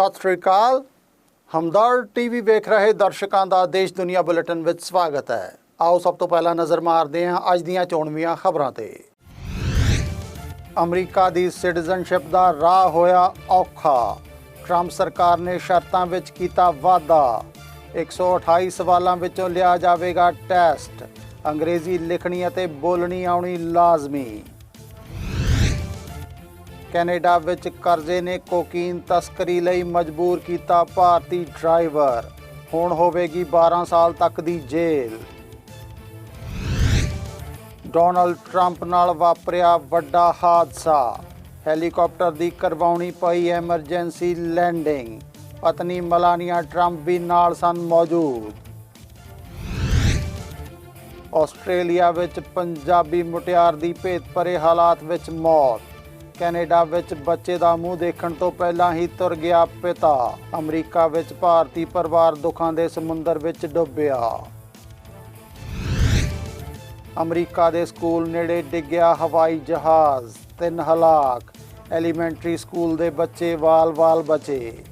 ਸਤਿ ਸ੍ਰੀ ਅਕਾਲ। ਹਮਦਰ TV ਵੇਖ ਰਹੇ ਦਰਸ਼ਕਾਂ ਦਾ ਦੇਸ਼ ਦੁਨੀਆ ਬੁਲੇਟਿਨ ਵਿੱਚ ਸਵਾਗਤ ਹੈ। ਆਓ ਸਭ ਤੋਂ ਪਹਿਲਾਂ ਨਜ਼ਰ ਮਾਰਦੇ ਹਾਂ ਅੱਜ ਦੀਆਂ ਚੋਣਵੀਆਂ ਖਬਰਾਂ ਤੇ। ਅਮਰੀਕਾ ਦੀ ਸਿਟੀਜ਼ਨਸ਼ਿਪ ਦਾ ਰਾਹ ਹੋਇਆ ਔਖਾ। ਟਰੰਪ ਸਰਕਾਰ ਨੇ ਸ਼ਰਤਾਂ ਵਿੱਚ ਕੀਤਾ ਵਾਅਦਾ। 128 ਸਵਾਲਾਂ ਵਿੱਚੋਂ ਲਿਆ ਜਾਵੇਗਾ ਟੈਸਟ। ਅੰਗਰੇਜ਼ੀ ਲਿਖਣੀ ਅਤੇ ਬੋਲਣੀ ਆਉਣੀ ਲਾਜ਼ਮੀ। ਕੈਨੇਡਾ ਵਿੱਚ ਕਰਜ਼ੇ ਨੇ ਕੋਕੀਨ ਤਸਕਰੀ ਲਈ ਮਜਬੂਰ ਕੀਤਾ ਭਾਰਤੀ ਡਰਾਈਵਰ। ਹੁਣ ਹੋਵੇਗੀ 12 ਸਾਲ ਤੱਕ ਦੀ ਜੇਲ੍ਹ। ਡੋਨਲਡ ਟਰੰਪ ਨਾਲ ਵਾਪਰਿਆ ਵੱਡਾ ਹਾਦਸਾ। ਹੈਲੀਕਾਪਟਰ ਦੀ ਕਰਵਾਉਣੀ ਪਈ ਐਮਰਜੈਂਸੀ ਲੈਂਡਿੰਗ। ਪਤਨੀ ਮਲਾਨੀਆ ਟਰੰਪ ਵੀ ਨਾਲ ਸਨ ਮੌਜੂਦ। ਆਸਟ੍ਰੇਲੀਆ ਵਿੱਚ ਪੰਜਾਬੀ ਮੁਟਿਆਰ ਦੀ ਭੇਤ ਭਰੇ ਹਾਲਾਤ ਵਿੱਚ ਮੌਤ। ਕੈਨੇਡਾ ਵਿੱਚ ਬੱਚੇ ਦਾ ਮੂੰਹ ਦੇਖਣ ਤੋਂ ਪਹਿਲਾਂ ਹੀ ਤੁਰ ਗਿਆ ਪਿਤਾ। ਅਮਰੀਕਾ ਵਿੱਚ ਭਾਰਤੀ ਪਰਿਵਾਰ ਦੁੱਖਾਂ ਦੇ ਸਮੁੰਦਰ ਵਿੱਚ ਡੁੱਬਿਆ। ਅਮਰੀਕਾ ਦੇ ਸਕੂਲ ਨੇੜੇ ਡਿੱਗਿਆ ਹਵਾਈ ਜਹਾਜ਼। ਤਿੰਨ ਹਲਾਕ। ਐਲੀਮੈਂਟਰੀ ਸਕੂਲ ਦੇ ਬੱਚੇ ਵਾਲ-ਵਾਲ ਬਚੇ।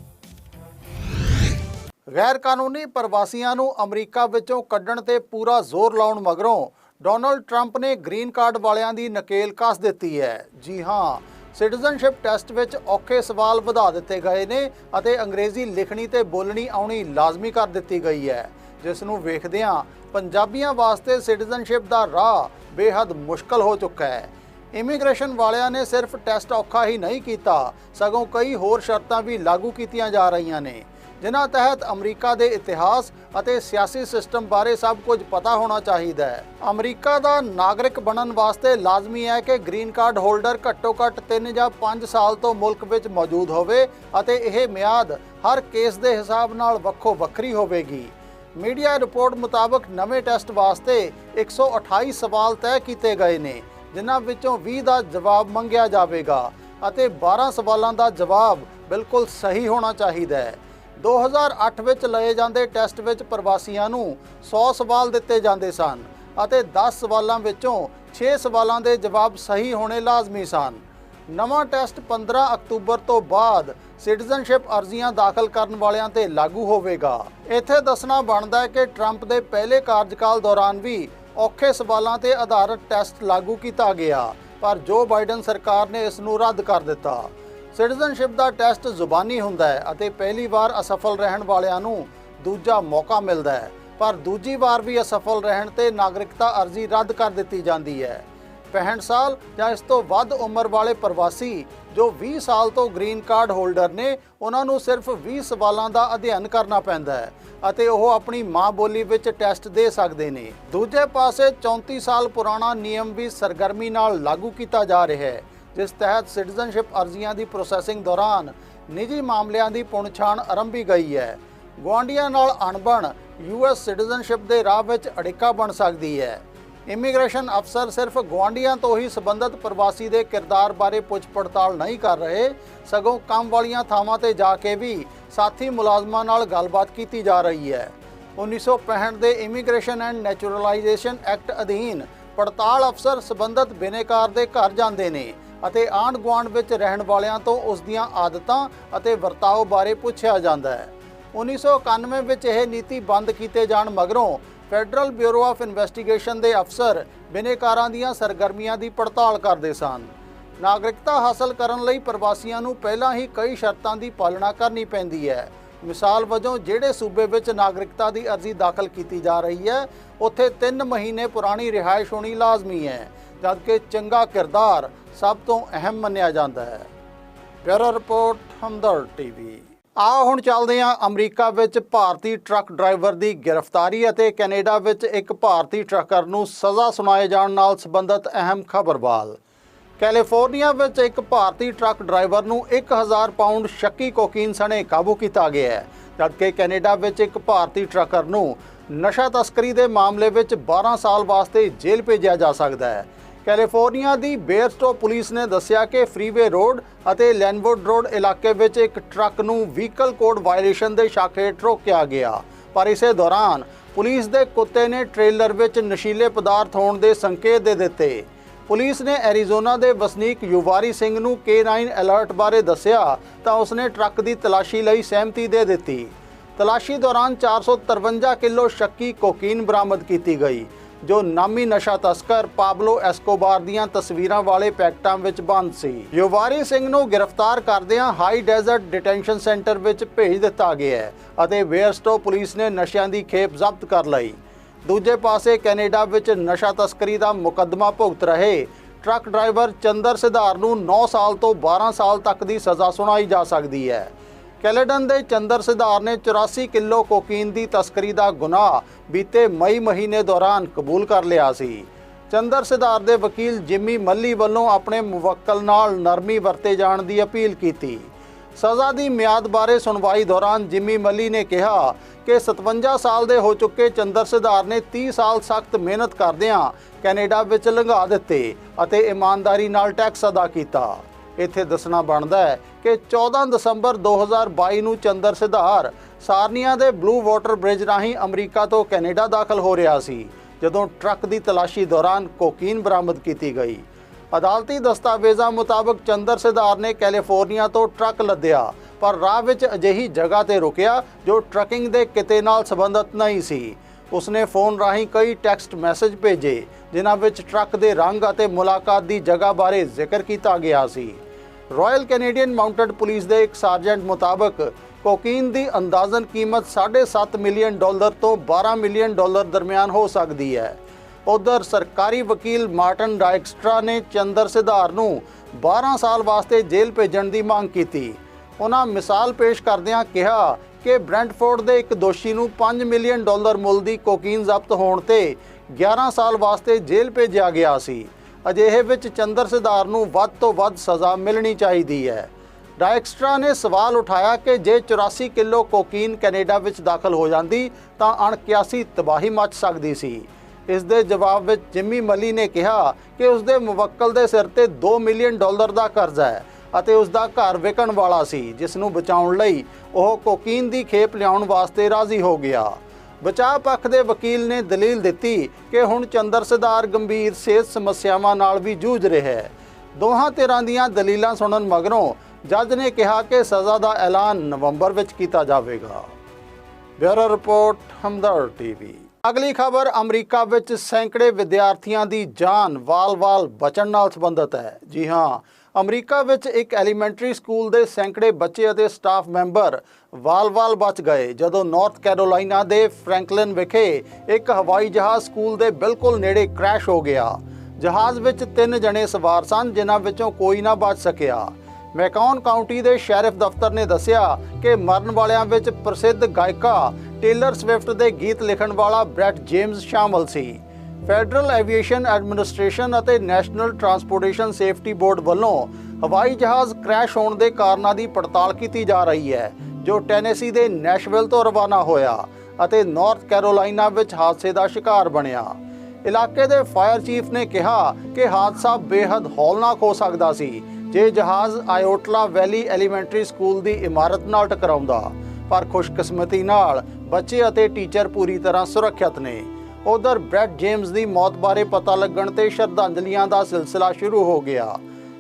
ਗੈਰ ਕਾਨੂੰਨੀ ਪ੍ਰਵਾਸੀਆਂ ਨੂੰ ਅਮਰੀਕਾ ਵਿੱਚੋਂ ਕੱਢਣ ਤੇ ਪੂਰਾ ਜ਼ੋਰ ਲਾਉਣ ਮਗਰੋਂ ਡੋਨਲਡ ਟਰੰਪ ਨੇ ਗ੍ਰੀਨ ਕਾਰਡ ਵਾਲਿਆਂ ਦੀ ਨਕੇਲ ਕੱਸ ਦਿੱਤੀ ਹੈ। ਜੀ ਹਾਂ ਸਿਟੀਜ਼ਨਸ਼ਿਪ ਟੈਸਟ ਵਿੱਚ ਔਖੇ ਸਵਾਲ ਵਧਾ ਦਿੱਤੇ ਗਏ ਨੇ ਅਤੇ ਅੰਗਰੇਜ਼ੀ ਲਿਖਣੀ ਤੇ ਬੋਲਣੀ ਆਉਣੀ ਲਾਜ਼ਮੀ ਕਰ ਦਿੱਤੀ ਗਈ ਹੈ, ਜਿਸ ਨੂੰ ਵੇਖਦਿਆਂ ਪੰਜਾਬੀਆਂ ਵਾਸਤੇ ਸਿਟੀਜ਼ਨਸ਼ਿਪ ਦਾ ਰਾਹ ਬੇਹੱਦ ਮੁਸ਼ਕਲ ਹੋ ਚੁੱਕਾ ਹੈ। ਇਮੀਗ੍ਰੇਸ਼ਨ ਵਾਲਿਆਂ ਨੇ ਸਿਰਫ ਟੈਸਟ ਔਖਾ ਹੀ ਨਹੀਂ ਕੀਤਾ, ਸਗੋਂ ਕਈ ਹੋਰ ਸ਼ਰਤਾਂ ਵੀ ਲਾਗੂ ਕੀਤੀਆਂ ਜਾ ਰਹੀਆਂ ਨੇ। ਜਿਨ੍ਹਾਂ ਤਹਿਤ ਅਮਰੀਕਾ ਦੇ ਇਤਿਹਾਸ ਅਤੇ ਸਿਆਸੀ ਸਿਸਟਮ ਬਾਰੇ ਸਭ ਕੁਝ ਪਤਾ ਹੋਣਾ ਚਾਹੀਦਾ ਹੈ। ਅਮਰੀਕਾ ਦਾ ਨਾਗਰਿਕ ਬਣਨ ਵਾਸਤੇ ਲਾਜ਼ਮੀ ਹੈ ਕਿ ਗ੍ਰੀਨ ਕਾਰਡ ਹੋਲਡਰ ਘੱਟੋ-ਘੱਟ 3 ਜਾਂ 5 ਸਾਲ ਤੋਂ ਮੁਲਕ ਵਿੱਚ ਮੌਜੂਦ ਹੋਵੇ ਅਤੇ ਇਹ ਮਿਆਦ ਹਰ ਕੇਸ ਦੇ ਹਿਸਾਬ ਨਾਲ ਵੱਖੋ ਵੱਖਰੀ ਹੋਵੇਗੀ। ਮੀਡੀਆ ਰਿਪੋਰਟ ਮੁਤਾਬਕ ਨਵੇਂ ਟੈਸਟ ਵਾਸਤੇ 128 ਸਵਾਲ ਤੈਅ ਕੀਤੇ ਗਏ ਨੇ, ਜਿਨ੍ਹਾਂ ਵਿੱਚੋਂ 20 ਦਾ ਜਵਾਬ ਮੰਗਿਆ ਜਾਵੇਗਾ ਅਤੇ 12 ਸਵਾਲਾਂ ਦਾ ਜਵਾਬ ਬਿਲਕੁਲ ਸਹੀ ਹੋਣਾ ਚਾਹੀਦਾ ਹੈ। 2008 ਵਿੱਚ ਲਏ ਜਾਂਦੇ ਟੈਸਟ ਵਿੱਚ ਪ੍ਰਵਾਸੀਆਂ ਨੂੰ 100 ਸਵਾਲ ਦਿੱਤੇ ਜਾਂਦੇ ਸਨ ਅਤੇ 10 ਸਵਾਲਾਂ ਵਿੱਚੋਂ 6 ਸਵਾਲਾਂ ਦੇ ਜਵਾਬ ਸਹੀ ਹੋਣੇ ਲਾਜ਼ਮੀ ਸਨ। ਨਵਾਂ ਟੈਸਟ 15 ਅਕਤੂਬਰ ਤੋਂ ਬਾਅਦ ਸਿਟੀਜ਼ਨਸ਼ਿਪ ਅਰਜ਼ੀਆਂ ਦਾਖਲ ਕਰਨ ਵਾਲਿਆਂ ਤੇ ਲਾਗੂ ਹੋਵੇਗਾ। ਇੱਥੇ ਦੱਸਣਾ ਬਣਦਾ ਹੈ ਕਿ ਟਰੰਪ ਦੇ ਪਹਿਲੇ ਕਾਰਜਕਾਲ ਦੌਰਾਨ ਵੀ ਔਖੇ ਸਵਾਲਾਂ ਤੇ ਆਧਾਰਿਤ ਟੈਸਟ ਲਾਗੂ ਕੀਤਾ ਗਿਆ, ਪਰ ਜੋ ਬਾਈਡਨ ਸਰਕਾਰ ਨੇ ਇਸ ਨੂੰ ਰੱਦ ਕਰ ਦਿੱਤਾ। ਸਿਟੀਜ਼ਨਸ਼ਿਪ ਦਾ ਟੈਸਟ ਜ਼ੁਬਾਨੀ ਹੁੰਦਾ ਹੈ ਅਤੇ ਪਹਿਲੀ ਵਾਰ ਅਸਫਲ ਰਹਿਣ ਵਾਲਿਆਂ ਨੂੰ ਦੂਜਾ ਮੌਕਾ ਮਿਲਦਾ ਹੈ। ਪਰ ਦੂਜੀ ਵਾਰ ਵੀ ਅਸਫਲ ਰਹਿਣ ਤੇ ਨਾਗਰਿਕਤਾ ਅਰਜ਼ੀ ਰੱਦ ਕਰ ਦਿੱਤੀ ਜਾਂਦੀ ਹੈ। 65 ਸਾਲ ਜਾਂ ਇਸ ਤੋਂ ਵੱਧ ਉਮਰ ਵਾਲੇ ਪ੍ਰਵਾਸੀ ਜੋ 20 ਸਾਲ ਤੋਂ ਗ੍ਰੀਨ ਕਾਰਡ ਹੋਲਡਰ ਨੇ, ਉਹਨਾਂ ਨੂੰ ਸਿਰਫ 20 ਸਵਾਲਾਂ ਦਾ ਅਧਿਐਨ ਕਰਨਾ ਪੈਂਦਾ ਹੈ ਅਤੇ ਉਹ ਆਪਣੀ ਮਾਂ ਬੋਲੀ ਵਿੱਚ ਟੈਸਟ ਦੇ ਸਕਦੇ ਨੇ। ਦੂਜੇ ਪਾਸੇ 34 ਸਾਲ ਪੁਰਾਣਾ ਨਿਯਮ ਵੀ ਸਰਗਰਮੀ ਨਾਲ ਲਾਗੂ ਕੀਤਾ ਜਾ ਰਿਹਾ ਹੈ। ਜਿਸ ਤਹਿਤ ਸਿਟੀਜ਼ਨਸ਼ਿਪ ਅਰਜ਼ੀਆਂ ਦੀ ਪ੍ਰੋਸੈਸਿੰਗ ਦੌਰਾਨ ਨਿੱਜੀ ਮਾਮਲਿਆਂ ਦੀ ਪੁਣਛਾਣ ਆਰੰਭੀ ਗਈ ਹੈ। ਗੁਆਂਢੀਆਂ ਨਾਲ ਅਣਬਣ ਯੂਐਸ ਸਿਟੀਜ਼ਨਸ਼ਿਪ ਦੇ ਰਾਹ ਵਿੱਚ ਅੜਿੱਕਾ ਬਣ ਸਕਦੀ ਹੈ। ਇਮੀਗ੍ਰੇਸ਼ਨ ਅਫਸਰ ਸਿਰਫ ਗੁਆਂਢੀਆਂ ਤੋਂ ਹੀ ਸੰਬੰਧਿਤ ਪ੍ਰਵਾਸੀ ਦੇ ਕਿਰਦਾਰ ਬਾਰੇ ਪੁੱਛ ਪੜਤਾਲ ਨਹੀਂ ਕਰ ਰਹੇ, ਸਗੋਂ ਕੰਮ ਵਾਲੀਆਂ ਥਾਵਾਂ ਤੇ ਜਾ ਕੇ ਵੀ ਸਾਥੀ ਮੁਲਾਜ਼ਮਾਂ ਨਾਲ ਗੱਲਬਾਤ ਕੀਤੀ ਜਾ ਰਹੀ ਹੈ। 1965 ਦੇ ਇਮੀਗ੍ਰੇਸ਼ਨ ਐਂਡ ਨੈਚੁਰਲਾਈਜੇਸ਼ਨ ਐਕਟ ਅਧੀਨ ਪੜਤਾਲ ਅਫਸਰ ਸੰਬੰਧਿਤ ਬਿਨੇਕਾਰ ਦੇ ਘਰ ਜਾਂਦੇ ਨੇ। ਅਤੇ ਆਂਢ ਗੁਆਂਢ ਵਿੱਚ ਰਹਿਣ ਵਾਲਿਆਂ ਤੋਂ ਉਸ ਦੀਆਂ ਆਦਤਾਂ ਅਤੇ ਵਰਤਾਓ ਬਾਰੇ ਪੁੱਛਿਆ ਜਾਂਦਾ ਹੈ। 1991 ਵਿੱਚ ਇਹ ਨੀਤੀ ਬੰਦ ਕੀਤੇ ਜਾਣ ਮਗਰੋਂ ਫੈਡਰਲ ਬਿਊਰੋ ਆਫ ਇਨਵੈਸਟੀਗੇਸ਼ਨ ਦੇ ਅਫਸਰ ਬਿਨੇਕਾਰਾਂ ਦੀਆਂ ਸਰਗਰਮੀਆਂ ਦੀ ਪੜਤਾਲ ਕਰਦੇ ਸਨ। ਨਾਗਰਿਕਤਾ ਹਾਸਲ ਕਰਨ ਲਈ ਪ੍ਰਵਾਸੀਆਂ ਨੂੰ ਪਹਿਲਾਂ ਹੀ ਕਈ ਸ਼ਰਤਾਂ ਦੀ ਪਾਲਣਾ ਕਰਨੀ ਪੈਂਦੀ ਹੈ। ਮਿਸਾਲ ਵਜੋਂ ਜਿਹੜੇ ਸੂਬੇ ਵਿੱਚ ਨਾਗਰਿਕਤਾ ਦੀ ਅਰਜ਼ੀ ਦਾਖਲ ਕੀਤੀ ਜਾ ਰਹੀ ਹੈ, ਉੱਥੇ 3 ਮਹੀਨੇ ਪੁਰਾਣੀ ਰਿਹਾਇਸ਼ ਹੋਣੀ ਲਾਜ਼ਮੀ ਹੈ, ਜਦਕਿ ਚੰਗਾ ਕਿਰਦਾਰ ਸਭ ਤੋਂ ਅਹਿਮ ਮੰਨਿਆ ਜਾਂਦਾ ਹੈ। Bureau report, Hamdard TV. ਆ ਹੁਣ ਚੱਲਦੇ ਹਾਂ ਅਮਰੀਕਾ ਵਿੱਚ ਭਾਰਤੀ ਟਰੱਕ ਡਰਾਈਵਰ ਦੀ ਗ੍ਰਿਫਤਾਰੀ ਅਤੇ ਕੈਨੇਡਾ ਵਿੱਚ ਇੱਕ ਭਾਰਤੀ ਟਰੱਕਰ ਨੂੰ ਸਜ਼ਾ ਸੁਣਾਏ ਜਾਣ ਨਾਲ ਸੰਬੰਧਿਤ ਅਹਿਮ ਖਬਰ ਵੱਲ। ਕੈਲੀਫੋਰਨੀਆ ਵਿੱਚ ਇੱਕ ਭਾਰਤੀ ਟਰੱਕ ਡਰਾਈਵਰ ਨੂੰ 1000 ਪਾਉਂਡ ਸ਼ੱਕੀ ਕੋਕੀਨ ਸਣੇ ਕਾਬੂ ਕੀਤਾ ਗਿਆ ਹੈ, ਜਦਕਿ ਕੈਨੇਡਾ ਵਿੱਚ ਇੱਕ ਭਾਰਤੀ ਟਰੱਕਰ ਨੂੰ ਨਸ਼ਾ ਤਸਕਰੀ ਦੇ ਮਾਮਲੇ ਵਿੱਚ 12 ਸਾਲ ਵਾਸਤੇ ਜੇਲ੍ਹ ਭੇਜਿਆ ਜਾ ਸਕਦਾ ਹੈ। ਕੈਲੀਫੋਰਨੀਆ ਦੀ ਬੇਅਰਸਟੋ ਪੁਲਿਸ ਨੇ ਦੱਸਿਆ ਕਿ ਫਰੀਵੇ ਰੋਡ ਅਤੇ ਲੈਨਵੁੱਡ ਰੋਡ ਇਲਾਕੇ ਵਿੱਚ ਇੱਕ ਟਰੱਕ ਨੂੰ ਵਹੀਕਲ ਕੋਡ ਵਾਇਲੇਸ਼ਨ ਦੇ ਸ਼ੱਕ ਹੇਠ ਰੋਕਿਆ ਗਿਆ। ਪਰ ਇਸੇ ਦੌਰਾਨ ਪੁਲਿਸ ਦੇ ਕੁੱਤੇ ਨੇ ਟ੍ਰੇਲਰ ਵਿੱਚ ਨਸ਼ੀਲੇ ਪਦਾਰਥ ਹੋਣ ਦੇ ਸੰਕੇਤ ਦੇ ਦਿੱਤੇ। ਪੁਲਿਸ ਨੇ ਐਰੀਜ਼ੋਨਾ ਦੇ ਵਸਨੀਕ ਯੁਵਾਰੀ ਸਿੰਘ ਨੂੰ K9 ਅਲਰਟ ਬਾਰੇ ਦੱਸਿਆ ਤਾਂ ਉਸਨੇ ਟਰੱਕ ਦੀ ਤਲਾਸ਼ੀ ਲਈ ਸਹਿਮਤੀ ਦੇ ਦਿੱਤੀ। ਤਲਾਸ਼ੀ ਦੌਰਾਨ 453 ਕਿਲੋ ਸ਼ੱਕੀ ਕੋਕੀਨ ਬਰਾਮਦ ਕੀਤੀ ਗਈ। ਜੋ ਨਾਮੀ ਨਸ਼ਾ ਤਸਕਰ ਪਾਬਲੋ ਐਸਕੋਬਾਰ ਦੀਆਂ ਤਸਵੀਰਾਂ ਵਾਲੇ ਪੈਕਟਾਂ ਵਿੱਚ ਬੰਦ ਸੀ। ਯੁਵਾਰੀ ਸਿੰਘ ਨੂੰ ਗ੍ਰਿਫਤਾਰ ਕਰਦਿਆਂ ਹਾਈ ਡੈਜ਼ਰਟ ਡਿਟੈਂਸ਼ਨ ਸੈਂਟਰ ਵਿੱਚ ਭੇਜ ਦਿੱਤਾ ਗਿਆ ਹੈ ਅਤੇ ਵੇਅਰਸਟੋ ਪੁਲਿਸ ਨੇ ਨਸ਼ਿਆਂ ਦੀ ਖੇਪ ਜ਼ਬਤ ਕਰ ਲਈ। ਦੂਜੇ ਪਾਸੇ ਕੈਨੇਡਾ ਵਿੱਚ ਨਸ਼ਾ ਤਸਕਰੀ ਦਾ ਮੁਕੱਦਮਾ ਭੁਗਤ ਰਹੇ ਟਰੱਕ ਡਰਾਈਵਰ ਚੰਦਰ ਸਿਧਾਰ ਨੂੰ 9 ਸਾਲ ਤੋਂ 12 ਸਾਲ ਤੱਕ ਦੀ ਸਜ਼ਾ ਸੁਣਾਈ ਜਾ ਸਕਦੀ ਹੈ। ਕੈਲੇਡਨ ਦੇ ਚੰਦਰ ਸਿਧਾਰ ਨੇ 84 ਕਿਲੋ ਕੋਕੀਨ ਦੀ ਤਸਕਰੀ ਦਾ ਗੁਨਾਹ ਬੀਤੇ ਮਈ ਮਹੀਨੇ ਦੌਰਾਨ ਕਬੂਲ ਕਰ ਲਿਆ ਸੀ। ਚੰਦਰ ਸਿਧਾਰ ਦੇ ਵਕੀਲ ਜਿਮੀ ਮੱਲੀ ਵੱਲੋਂ ਆਪਣੇ ਮੁਵੱਕਲ ਨਾਲ ਨਰਮੀ ਵਰਤੇ ਜਾਣ ਦੀ ਅਪੀਲ ਕੀਤੀ। ਸਜ਼ਾ ਦੀ ਮਿਆਦ ਬਾਰੇ ਸੁਣਵਾਈ ਦੌਰਾਨ ਜਿਮੀ ਮੱਲੀ ਨੇ ਕਿਹਾ ਕਿ 57 ਸਾਲ ਦੇ ਹੋ ਚੁੱਕੇ ਚੰਦਰ ਸਿਧਾਰ ਨੇ 30 ਸਾਲ ਸਖਤ ਮਿਹਨਤ ਕਰਦਿਆਂ ਕੈਨੇਡਾ ਵਿੱਚ ਲੰਘਾ ਦਿੱਤੇ ਅਤੇ ਇਮਾਨਦਾਰੀ ਨਾਲ ਟੈਕਸ ਅਦਾ ਕੀਤਾ। ਇੱਥੇ ਦੱਸਣਾ ਬਣਦਾ ਹੈ ਕਿ 14 ਦਸੰਬਰ 2022 ਨੂੰ ਚੰਦਰ ਸਿਧਾਰ ਸਾਰਨੀਆ ਦੇ ਬਲੂ ਵਾਟਰ ਬ੍ਰਿਜ ਰਾਹੀਂ ਅਮਰੀਕਾ ਤੋਂ ਕੈਨੇਡਾ ਦਾਖਲ ਹੋ ਰਿਹਾ ਸੀ, ਜਦੋਂ ਟਰੱਕ ਦੀ ਤਲਾਸ਼ੀ ਦੌਰਾਨ ਕੋਕੀਨ ਬਰਾਮਦ ਕੀਤੀ ਗਈ। ਅਦਾਲਤੀ ਦਸਤਾਵੇਜ਼ਾਂ ਮੁਤਾਬਕ ਚੰਦਰ ਸਿਧਾਰ ਨੇ ਕੈਲੀਫੋਰਨੀਆ ਤੋਂ ਟਰੱਕ ਲੱਦਿਆ, ਪਰ ਰਾਹ ਵਿੱਚ ਅਜਿਹੀ ਜਗ੍ਹਾ ਤੇ ਰੁਕਿਆ ਜੋ ਟਰੱਕਿੰਗ ਦੇ ਕਿਤੇ ਨਾਲ ਸੰਬੰਧਿਤ ਨਹੀਂ ਸੀ। ਉਸਨੇ ਫੋਨ ਰਾਹੀਂ ਕਈ ਟੈਕਸਟ ਮੈਸੇਜ ਭੇਜੇ, ਜਿਨ੍ਹਾਂ ਵਿੱਚ ਟਰੱਕ ਦੇ ਰੰਗ ਅਤੇ ਮੁਲਾਕਾਤ ਦੀ ਜਗ੍ਹਾ ਬਾਰੇ ਜ਼ਿਕਰ ਕੀਤਾ ਗਿਆ ਸੀ। ਰਾਇਲ ਕੈਨੇਡੀਅਨ ਮਾਊਂਟਡ ਪੁਲਿਸ ਦੇ ਇੱਕ ਸਰਜੈਂਟ ਮੁਤਾਬਕ ਕੋਕੀਨ ਦੀ ਅੰਦਾਜ਼ਨ ਕੀਮਤ 7.5 ਮਿਲੀਅਨ ਡਾਲਰ ਤੋਂ 12 ਮਿਲੀਅਨ ਡਾਲਰ ਦਰਮਿਆਨ ਹੋ ਸਕਦੀ ਹੈ। ਉਧਰ ਸਰਕਾਰੀ ਵਕੀਲ ਮਾਰਟਨ ਡਾਇਕਸਟਰਾ ਨੇ ਚੰਦਰ ਸਿਧਾਰ ਨੂੰ 12 ਸਾਲ ਵਾਸਤੇ ਜੇਲ੍ਹ ਭੇਜਣ ਦੀ ਮੰਗ ਕੀਤੀ। ਉਹਨਾਂ ਮਿਸਾਲ ਪੇਸ਼ ਕਰਦਿਆਂ ਕਿਹਾ ਕਿ ਬ੍ਰੈਂਟਫੋਰਡ ਦੇ ਇੱਕ ਦੋਸ਼ੀ ਨੂੰ 5 ਮਿਲੀਅਨ ਡਾਲਰ ਮੁੱਲ ਦੀ ਕੋਕੀਨ ਜ਼ਬਤ ਹੋਣ ਤੇ 11 ਸਾਲ ਵਾਸਤੇ ਜੇਲ੍ਹ ਭੇਜਿਆ ਗਿਆ ਸੀ। ਅਜਿਹੇ ਵਿੱਚ ਚੰਦਰ ਸਿਧਾਰ ਨੂੰ ਵੱਧ ਤੋਂ ਵੱਧ ਸਜ਼ਾ ਮਿਲਣੀ ਚਾਹੀਦੀ ਹੈ। ਡਾਇਕਸਟਰਾ ਨੇ ਸਵਾਲ ਉਠਾਇਆ ਕਿ ਜੇ 84 ਕਿਲੋ ਕੋਕੀਨ ਕੈਨੇਡਾ ਵਿੱਚ ਦਾਖਲ ਹੋ ਜਾਂਦੀ, ਤਾਂ ਅਣਕਿਆਸੀ ਤਬਾਹੀ ਮਚ ਸਕਦੀ ਸੀ। ਇਸ ਦੇ ਜਵਾਬ ਵਿੱਚ ਜਿਮੀ ਮਲੀ ਨੇ ਕਿਹਾ ਕਿ ਉਸ ਦੇ ਮੁਵੱਕਲ ਦੇ ਸਿਰ ਤੇ 2 ਮਿਲੀਅਨ ਡਾਲਰ ਦਾ ਕਰਜ਼ਾ ਹੈ ਅਤੇ ਉਸ ਦਾ ਘਰ ਵਿਕਣ ਵਾਲਾ ਸੀ, ਜਿਸ ਨੂੰ ਬਚਾਉਣ ਲਈ ਉਹ ਕੋਕੀਨ ਦੀ ਖੇਪ ਲਿਆਉਣ ਵਾਸਤੇ ਰਾਜ਼ੀ ਹੋ ਗਿਆ। ਬਚਾਅ ਪੱਖ ਦੇ ਵਕੀਲ ਨੇ ਦਲੀਲ ਦਿੱਤੀ ਕਿ ਹੁਣ ਚੰਦਰ ਸਿਧਾਰ ਗੰਭੀਰ ਸਿਹਤ ਸਮੱਸਿਆਵਾਂ ਨਾਲ ਵੀ ਜੂਝ ਰਿਹਾ ਹੈ। ਦੋਹਾਂ ਧਿਰਾਂ ਦੀਆਂ ਦਲੀਲਾਂ ਸੁਣਨ ਮਗਰੋਂ ਜੱਜ ਨੇ ਕਿਹਾ ਕਿ ਸਜ਼ਾ ਦਾ ਐਲਾਨ ਨਵੰਬਰ ਵਿੱਚ ਕੀਤਾ ਜਾਵੇਗਾ। Bureau report Hamdard TV. ਅਗਲੀ ਖਬਰ ਅਮਰੀਕਾ ਵਿੱਚ ਸੈਂਕੜੇ ਵਿਦਿਆਰਥੀਆਂ ਦੀ ਜਾਨ ਵਾਲ-ਵਾਲ ਬਚਣ ਨਾਲ ਸੰਬੰਧਿਤ ਹੈ। ਜੀ ਹਾਂ ਅਮਰੀਕਾ ਵਿੱਚ ਇੱਕ ਐਲੀਮੈਂਟਰੀ ਸਕੂਲ ਦੇ ਸੈਂਕੜੇ ਬੱਚੇ ਅਤੇ ਸਟਾਫ ਮੈਂਬਰ ਵਾਲ-ਵਾਲ ਬਚ ਗਏ ਜਦੋਂ ਨਾਰਥ ਕੈਰੋਲਾਈਨਾ ਦੇ ਫ੍ਰੈਂਕਲਿਨ ਵਿਖੇ ਇੱਕ ਹਵਾਈ ਜਹਾਜ਼ ਸਕੂਲ ਦੇ ਬਿਲਕੁਲ ਨੇੜੇ ਕ੍ਰੈਸ਼ ਹੋ ਗਿਆ। ਜਹਾਜ਼ ਵਿੱਚ ਤਿੰਨ ਜਣੇ ਸਵਾਰ ਸਨ, ਜਿਨ੍ਹਾਂ ਵਿੱਚੋਂ ਕੋਈ ਨਾ ਬਚ ਸਕਿਆ। ਮੈਕੌਨ ਕਾਉਂਟੀ ਦੇ ਸ਼ੈਰਿਫ ਦਫ਼ਤਰ ਨੇ ਦੱਸਿਆ ਕਿ ਮਰਨ ਵਾਲਿਆਂ ਵਿੱਚ ਪ੍ਰਸਿੱਧ ਗਾਇਕਾ ਟੇਲਰ ਸਵਿਫਟ ਦੇ ਗੀਤ ਲਿਖਣ ਵਾਲਾ ਬ੍ਰੈਟ ਜੇਮਸ ਸ਼ਾਮਲ ਸੀ। ਫੈਡਰਲ ਐਵੀਏਸ਼ਨ ਐਡਮਿਨਿਸਟ੍ਰੇਸ਼ਨ ਅਤੇ ਨੈਸ਼ਨਲ ਟਰਾਂਸਪੋਰਟੇਸ਼ਨ ਸੇਫਟੀ ਬੋਰਡ ਵੱਲੋਂ ਹਵਾਈ ਜਹਾਜ਼ ਕ੍ਰੈਸ਼ ਹੋਣ ਦੇ ਕਾਰਨਾਂ ਦੀ ਪੜਤਾਲ ਕੀਤੀ ਜਾ ਰਹੀ ਹੈ, ਜੋ ਟੈਨੇਸੀ ਦੇ ਨੈਸ਼ਵਿਲ ਤੋਂ ਰਵਾਨਾ ਹੋਇਆ ਅਤੇ ਨਾਰਥ ਕੈਰੋਲਾਈਨਾ ਵਿੱਚ ਹਾਦਸੇ ਦਾ ਸ਼ਿਕਾਰ ਬਣਿਆ। ਇਲਾਕੇ ਦੇ ਫਾਇਰ ਚੀਫ ਨੇ ਕਿਹਾ ਕਿ ਹਾਦਸਾ ਬੇहद ਹੌਲਨਾਕ ਹੋ ਸਕਦਾ ਸੀ, ਜੇ ਜਹਾਜ਼ ਆਇਓਟਲਾ ਵੈਲੀ ਐਲੀਮੈਂਟਰੀ ਸਕੂਲ ਦੀ ਇਮਾਰਤ ਨਾਲ ਟਕਰਾਉਂਦਾ, ਪਰ ਖੁਸ਼ਕਿਸਮਤੀ ਨਾਲ ਬੱਚੇ ਅਤੇ ਟੀਚਰ ਪੂਰੀ ਤਰ੍ਹਾਂ ਸੁਰੱਖਿਅਤ ਨੇ। ਉਧਰ ਬ੍ਰੈਡ ਜੇਮਸ ਦੀ ਮੌਤ ਬਾਰੇ ਪਤਾ ਲੱਗਣ ਤੇ ਸ਼ਰਧਾਂਜਲੀਆਂ ਦਾ ਸਿਲਸਿਲਾ ਸ਼ੁਰੂ ਹੋ ਗਿਆ।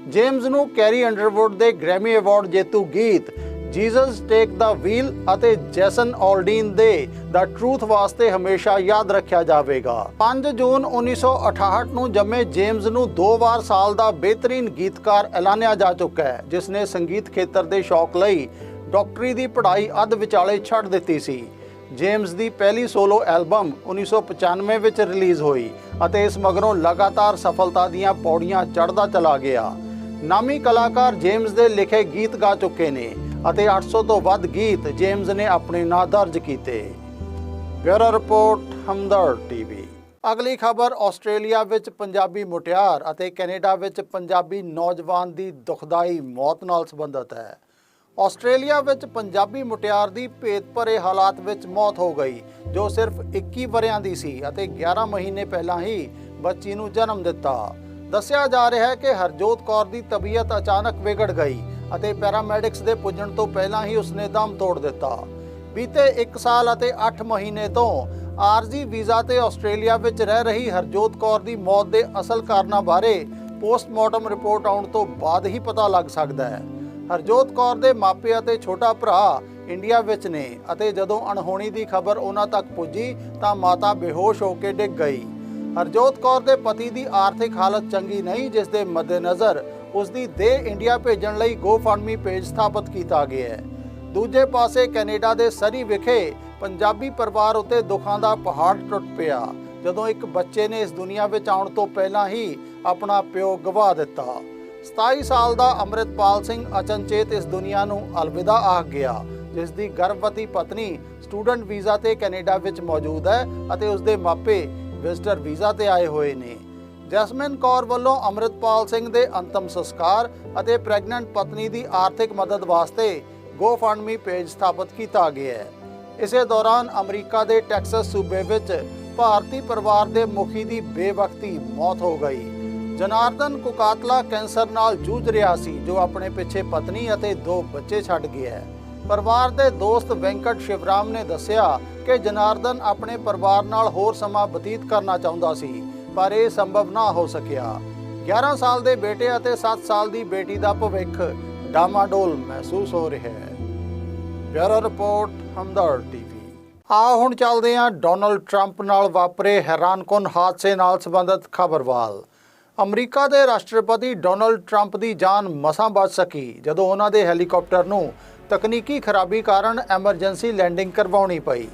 ਜੇਮਸ ਨੂੰ ਕੈਰੀ ਅੰਡਰਵੁੱਡ ਦੇ ਗ੍ਰੈਮੀ ਅਵਾਰਡ ਜੇਤੂ ਗੀਤ, ਜੀਸਸ ਟੇਕ ਦਾ ਵੀਲ ਅਤੇ ਜੈਸਨ ਆਲਡੀਨ ਦੇ ਦਾ ਟਰੂਥ ਵਾਸਤੇ ਹਮੇਸ਼ਾ ਯਾਦ ਰੱਖਿਆ ਜਾਵੇਗਾ। 5 ਜੂਨ 1968 ਨੂੰ ਜੰਮੇ ਜੇਮਸ ਨੂੰ ਦੋ ਵਾਰ ਸਾਲ ਦਾ ਬਿਹਤਰੀਨ ਗੀਤਕਾਰ ਐਲਾਨਿਆ ਜਾ ਚੁੱਕਾ ਹੈ ਜਿਸ ਨੇ ਸੰਗੀਤ ਖੇਤਰ ਦੇ ਸ਼ੌਕ ਲਈ ਡਾਕਟਰੀ ਦੀ ਪੜ੍ਹਾਈ ਅੱਧ ਵਿਚਾਲੇ ਛੱਡ ਦਿੱਤੀ ਸੀ। ਜੇਮਸ ਦੀ ਪਹਿਲੀ ਸੋਲੋ ਐਲਬਮ 1995 ਵਿੱਚ ਰਿਲੀਜ਼ ਹੋਈ ਅਤੇ ਇਸ ਮਗਰੋਂ ਲਗਾਤਾਰ ਸਫਲਤਾ ਦੀਆਂ ਪੌੜੀਆਂ ਚੜ੍ਹਦਾ ਚਲਾ ਗਿਆ। ਨਾਮੀ ਕਲਾਕਾਰ ਜੇਮਸ ਦੇ ਲਿਖੇ ਗੀਤ ਗਾ ਚੁੱਕੇ ਨੇ ਅਤੇ 800 ਤੋਂ ਵੱਧ ਗੀਤ ਜੇਮਸ ਨੇ ਆਪਣੇ ਨਾਂ ਦਰਜ ਕੀਤੇ। Bureau report, Hamdard TV. ਅਗਲੀ ਖਬਰ, ਆਸਟ੍ਰੇਲੀਆ ਵਿੱਚ ਪੰਜਾਬੀ ਮੁਟਿਆਰ ਅਤੇ ਕੈਨੇਡਾ ਵਿੱਚ ਪੰਜਾਬੀ ਨੌਜਵਾਨ ਦੀ ਦੁਖਦਾਈ ਮੌਤ ਨਾਲ ਸੰਬੰਧਿਤ ਹੈ। ਆਸਟ੍ਰੇਲੀਆ ਵਿੱਚ ਪੰਜਾਬੀ ਮੁਟਿਆਰ ਦੀ ਭੇਤ ਭਰੇ ਹਾਲਾਤ ਵਿੱਚ ਮੌਤ ਹੋ ਗਈ, ਜੋ ਸਿਰਫ 21 ਵਰਿਆਂ ਦੀ ਸੀ ਅਤੇ 11 ਮਹੀਨੇ ਪਹਿਲਾਂ ਹੀ ਬੱਚੀ ਨੂੰ ਜਨਮ ਦਿੱਤਾ। ਦੱਸਿਆ ਜਾ ਰਿਹਾ ਹੈ ਕਿ ਹਰਜੋਤ ਕੌਰ ਦੀ ਤਬੀਅਤ ਅਚਾਨਕ ਵਿਗੜ ਗਈ ਅਤੇ ਪੈਰਾਮੈਡਿਕਸ ਦੇ ਪੁੱਜਣ ਤੋਂ ਪਹਿਲਾਂ ਹੀ ਉਸਨੇ ਦਮ ਤੋੜ ਦਿੱਤਾ। ਬੀਤੇ 1 ਸਾਲ ਅਤੇ 8 ਮਹੀਨੇ ਤੋਂ ਆਰਜ਼ੀ ਵੀਜ਼ਾ ਤੇ ਆਸਟ੍ਰੇਲੀਆ ਵਿੱਚ ਰਹਿ ਰਹੀ ਹਰਜੋਤ ਕੌਰ ਦੀ ਮੌਤ ਦੇ ਅਸਲ ਕਾਰਨਾਂ ਬਾਰੇ ਪੋਸਟਮਾਰਟਮ ਰਿਪੋਰਟ ਆਉਣ ਤੋਂ ਬਾਅਦ ਹੀ ਪਤਾ ਲੱਗ ਸਕਦਾ ਹੈ। ਹਰਜੋਤ ਕੌਰ ਦੇ ਮਾਪੇ ਅਤੇ ਛੋਟਾ ਭਰਾ ਇੰਡੀਆ ਵਿੱਚ ਨੇ ਅਤੇ ਜਦੋਂ ਅਣਹੋਣੀ ਦੀ ਖਬਰ ਉਹਨਾਂ ਤੱਕ ਪੁੱਜੀ ਤਾਂ ਮਾਤਾ ਬੇਹੋਸ਼ ਹੋ ਕੇ ਡਿੱਗ ਗਈ। ਹਰਜੋਤ ਕੌਰ ਦੇ ਪਤੀ ਦੀ ਆਰਥਿਕ ਹਾਲਤ ਚੰਗੀ ਨਹੀਂ, ਜਿਸ ਦੇ ਮੱਦੇਨਜ਼ਰ ਉਸ ਦੀ ਦੇਹ ਇੰਡੀਆ ਭੇਜਣ ਲਈ GoFundMe ਪੇਜ ਸਥਾਪਿਤ ਕੀਤਾ ਗਿਆ ਹੈ। ਦੂਜੇ ਪਾਸੇ ਕੈਨੇਡਾ ਦੇ ਸਰੀ ਵਿਖੇ ਪੰਜਾਬੀ ਪਰਿਵਾਰ ਉੱਤੇ ਦੁੱਖਾਂ ਦਾ ਪਹਾੜ ਟੁੱਟ ਪਿਆ, ਜਦੋਂ ਇੱਕ ਬੱਚੇ ਨੇ ਇਸ ਦੁਨੀਆ ਵਿੱਚ ਆਉਣ ਤੋਂ ਪਹਿਲਾਂ ਹੀ ਆਪਣਾ ਪਿਓ ਗਵਾ ਦਿੱਤਾ। 27 ਸਾਲ ਦਾ ਅੰਮ੍ਰਿਤਪਾਲ ਸਿੰਘ ਅਚਨਚੇਤ ਇਸ ਦੁਨੀਆ ਨੂੰ ਅਲਵਿਦਾ ਆਖ ਗਿਆ, ਜਿਸ ਦੀ ਗਰਭਵਤੀ ਪਤਨੀ ਸਟੂਡੈਂਟ ਵੀਜ਼ਾ ਤੇ ਕੈਨੇਡਾ ਵਿੱਚ ਮੌਜੂਦ ਹੈ ਅਤੇ ਉਸ ਦੇ ਮਾਪੇ ਵਿਜ਼ਟਰ ਵੀਜ਼ਾ ਤੇ ਆਏ ਹੋਏ ਨੇ। ਜੈਸਮਿਨ ਕੌਰ ਵੱਲੋਂ ਅੰਮ੍ਰਿਤਪਾਲ ਸਿੰਘ ਦੇ ਅੰਤਮ ਸੰਸਕਾਰ ਅਤੇ ਪ੍ਰੈਗਨੈਂਟ ਪਤਨੀ ਦੀ ਆਰਥਿਕ ਮਦਦ ਵਾਸਤੇ GoFundMe ਪੇਜ ਸਥਾਪਿਤ ਕੀਤਾ ਗਿਆ ਹੈ। ਇਸੇ ਦੌਰਾਨ ਅਮਰੀਕਾ ਦੇ ਟੈਕਸਸ ਸੂਬੇ ਵਿੱਚ ਭਾਰਤੀ ਪਰਿਵਾਰ ਦੇ ਮੁਖੀ ਦੀ ਬੇਵਕਤੀ ਮੌਤ ਹੋ ਗਈ। ਜਨਾਰਦਨ ਕੁਕਾਤਲਾ ਕੈਂਸਰ ਨਾਲ ਜੂਝ ਰਿਹਾ ਸੀ, ਜੋ ਆਪਣੇ ਪਿੱਛੇ ਪਤਨੀ ਅਤੇ ਦੋ ਬੱਚੇ ਛੱਡ ਗਿਆ ਹੈ। ਪਰਿਵਾਰ ਦੇ ਦੋਸਤ ਵੈਂਕਟ ਸ਼ਿਵਰਾਮ ਨੇ ਦੱਸਿਆ ਕਿ ਜਨਾਰਦਨ ਆਪਣੇ ਪਰਿਵਾਰ ਨਾਲ ਹੋਰ ਸਮਾਂ ਬਤੀਤ ਕਰਨਾ ਚਾਹੁੰਦਾ ਸੀ, ਪਰ ਇਹ ਸੰਭਵ ਨਾ ਹੋ ਸਕਿਆ। 11 ਸਾਲ ਦੇ ਬੇਟੇ ਅਤੇ 7 ਸਾਲ ਦੀ ਬੇਟੀ ਦਾ ਭਵਿੱਖ ਡਾਮਾਡੋਲ ਮਹਿਸੂਸ ਹੋ ਰਿਹਾ ਹੈ। Bureau report Hamdard TV. ਆ ਹੁਣ ਚੱਲਦੇ ਹਾਂ ਡੋਨਲਡ ਟਰੰਪ ਨਾਲ ਵਾਪਰੇ ਹੈਰਾਨਕੁਨ ਹਾਦਸੇ ਨਾਲ ਸੰਬੰਧਿਤ ਖਬਰਵਾਲ। ਅਮਰੀਕਾ ਦੇ ਰਾਸ਼ਟਰਪਤੀ ਡੋਨਲਡ ਟਰੰਪ ਦੀ ਜਾਨ ਮਸਾਂ ਬਚ ਸਕੀ, ਜਦੋਂ ਉਹਨਾਂ ਦੇ ਹੈਲੀਕਾਪਟਰ ਨੂੰ ਤਕਨੀਕੀ ਖਰਾਬੀ ਕਾਰਨ ਐਮਰਜੈਂਸੀ ਲੈਂਡਿੰਗ ਕਰਵਾਉਣੀ ਪਈ।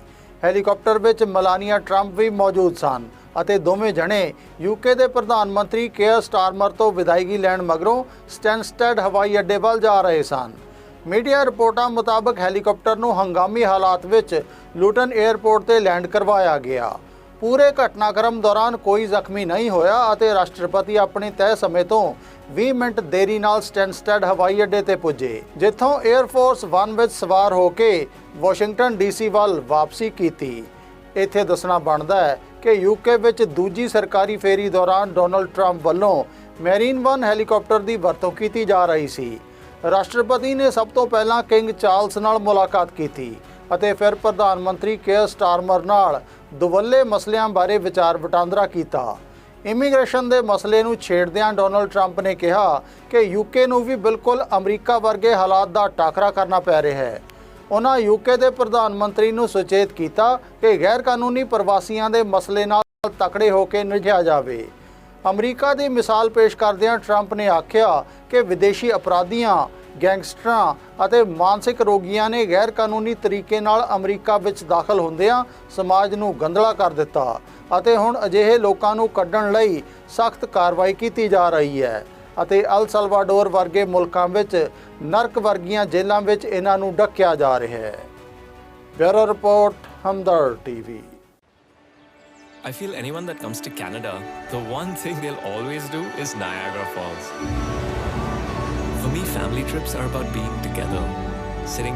ਹੈਲੀਕਾਪਟਰ ਵਿੱਚ ਮਲਾਨੀਆ ਟਰੰਪ ਵੀ ਮੌਜੂਦ ਸਨ ਅਤੇ ਦੋਵੇਂ ਜਣੇ ਯੂਕੇ ਦੇ ਪ੍ਰਧਾਨ ਮੰਤਰੀ ਕੇਅਰ ਸਟਾਰਮਰ ਤੋਂ ਵਿਦਾਇਗੀ ਲੈਣ ਮਗਰੋਂ ਸਟੈਨਸਟੈਡ ਹਵਾਈ ਅੱਡੇ ਵੱਲ ਜਾ ਰਹੇ ਸਨ। ਮੀਡੀਆ ਰਿਪੋਰਟਾਂ ਮੁਤਾਬਕ ਹੈਲੀਕਾਪਟਰ ਨੂੰ ਹੰਗਾਮੀ ਹਾਲਾਤ ਵਿੱਚ ਲੂਟਨ 에ਅਰਪੋਰਟ ਤੇ ਲੈਂਡ ਕਰਵਾਇਆ ਗਿਆ। ਪੂਰੇ ਘਟਨਾਕ੍ਰਮ ਦੌਰਾਨ ਕੋਈ ਜ਼ਖਮੀ ਨਹੀਂ ਹੋਇਆ ਅਤੇ ਰਾਸ਼ਟਰਪਤੀ ਆਪਣੇ ਤੈਅ ਸਮੇਂ ਤੋਂ 20 ਮਿੰਟ ਦੇਰੀ ਨਾਲ ਸਟੈਨਸਟੈਡ ਹਵਾਈ ਅੱਡੇ ਤੇ ਪੁੱਜੇ, ਜਿੱਥੋਂ 에ਅਰ ਫੋਰਸ 1 ਵਿੱਚ ਸਵਾਰ ਹੋ ਕੇ ਵਾਸ਼ਿੰਗਟਨ ਡੀਸੀ ਵੱਲ ਵਾਪਸੀ ਕੀਤੀ। ਇੱਥੇ ਦੱਸਣਾ ਬਣਦਾ ਹੈ ਕਿ ਯੂਕੇ ਵਿੱਚ ਦੂਜੀ ਸਰਕਾਰੀ ਫੇਰੀ ਦੌਰਾਨ ਡੋਨਲਡ ਟਰੰਪ ਵੱਲੋਂ ਮੈਰੀਨ 1 ਹੈਲੀਕਾਪਟਰ ਦੀ ਵਰਤੋਂ ਕੀਤੀ ਜਾ ਰਹੀ ਸੀ। ਰਾਸ਼ਟਰਪਤੀ ਨੇ ਸਭ ਤੋਂ ਪਹਿਲਾਂ ਕਿੰਗ ਚਾਰਲਸ ਨਾਲ ਮੁਲਾਕਾਤ ਕੀਤੀ। ਅਤੇ ਫਿਰ ਪ੍ਰਧਾਨ ਮੰਤਰੀ ਕੇਅਰ ਸਟਾਰਮਰ ਨਾਲ ਦੁਵੱਲੇ ਮਸਲਿਆਂ ਬਾਰੇ ਵਿਚਾਰ ਵਟਾਂਦਰਾ ਕੀਤਾ। ਇਮੀਗ੍ਰੇਸ਼ਨ ਦੇ ਮਸਲੇ ਨੂੰ ਛੇੜਦਿਆਂ ਡੋਨਲਡ ਟਰੰਪ ਨੇ ਕਿਹਾ ਕਿ ਯੂਕੇ ਨੂੰ ਵੀ ਬਿਲਕੁਲ ਅਮਰੀਕਾ ਵਰਗੇ ਹਾਲਾਤ ਦਾ ਟਾਕਰਾ ਕਰਨਾ ਪੈ ਰਿਹਾ ਹੈ। ਉਹਨਾਂ ਯੂਕੇ ਦੇ ਪ੍ਰਧਾਨ ਮੰਤਰੀ ਨੂੰ ਸੁਚੇਤ ਕੀਤਾ ਕਿ ਗੈਰ ਕਾਨੂੰਨੀ ਪ੍ਰਵਾਸੀਆਂ ਦੇ ਮਸਲੇ ਨਾਲ ਤਕੜੇ ਹੋ ਕੇ ਨਜਿਆ ਜਾਵੇ। ਅਮਰੀਕਾ ਦੀ ਮਿਸਾਲ ਪੇਸ਼ ਕਰਦਿਆਂ ਟਰੰਪ ਨੇ ਆਖਿਆ ਕਿ ਵਿਦੇਸ਼ੀ ਅਪਰਾਧੀਆਂ ਗੈਂਗਸਟਰਾਂ ਅਤੇ ਮਾਨਸਿਕ ਰੋਗੀਆਂ ਨੇ ਗੈਰ ਕਾਨੂੰਨੀ ਤਰੀਕੇ ਨਾਲ ਅਮਰੀਕਾ ਵਿੱਚ ਦਾਖਲ ਹੁੰਦਿਆਂ ਸਮਾਜ ਨੂੰ ਗੰਧਲਾ ਕਰ ਦਿੱਤਾ ਅਤੇ ਹੁਣ ਅਜਿਹੇ ਲੋਕਾਂ ਨੂੰ ਕੱਢਣ ਲਈ ਸਖਤ ਕਾਰਵਾਈ ਕੀਤੀ ਜਾ ਰਹੀ ਹੈ ਅਤੇ ਅਲ ਸਲਵਾਡੋਰ ਵਰਗੇ ਮੁਲਕਾਂ ਵਿੱਚ ਨਰਕ ਵਰਗੀਆਂ ਜੇਲ੍ਹਾਂ ਵਿੱਚ ਇਹਨਾਂ ਨੂੰ ਡੱਕਿਆ ਜਾ ਰਿਹਾ ਹੈ bureau report Hamdard TV I feel anyone that comes to Canada, the one thing they'll always do is Niagara Falls. Me, family trips are about being together, sitting